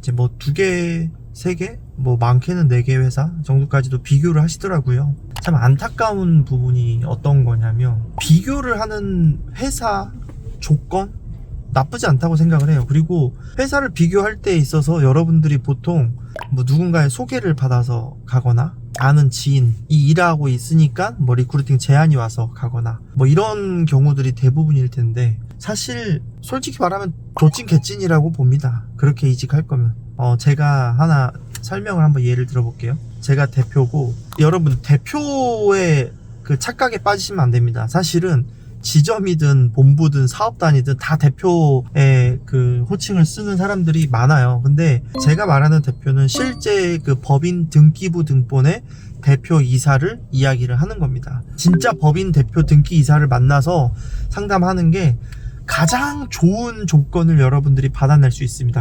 이제 뭐 두 개, 세 개, 뭐 많게는 네 개 회사 정도까지도 비교를 하시더라고요. 참 안타까운 부분이 어떤 거냐면 비교를 하는 회사 조건 나쁘지 않다고 생각을 해요. 그리고 회사를 비교할 때 있어서 여러분들이 보통 뭐 누군가의 소개를 받아서 가거나 아는 지인이 일하고 있으니까 뭐 리크루팅 제안이 와서 가거나 뭐 이런 경우들이 대부분일 텐데 사실 솔직히 말하면 조찐 개찐이라고 봅니다. 그렇게 이직할 거면 어 제가 하나 설명을 한번 예를 들어볼게요. 제가 대표고 여러분 대표의 그 착각에 빠지시면 안 됩니다. 사실은 지점이든 본부든 사업단이든 다 대표의 그 호칭을 쓰는 사람들이 많아요. 근데 제가 말하는 대표는 실제 그 법인 등기부 등본의 대표 이사를 이야기를 하는 겁니다. 진짜 법인 대표 등기 이사를 만나서 상담하는 게 가장 좋은 조건을 여러분들이 받아낼 수 있습니다.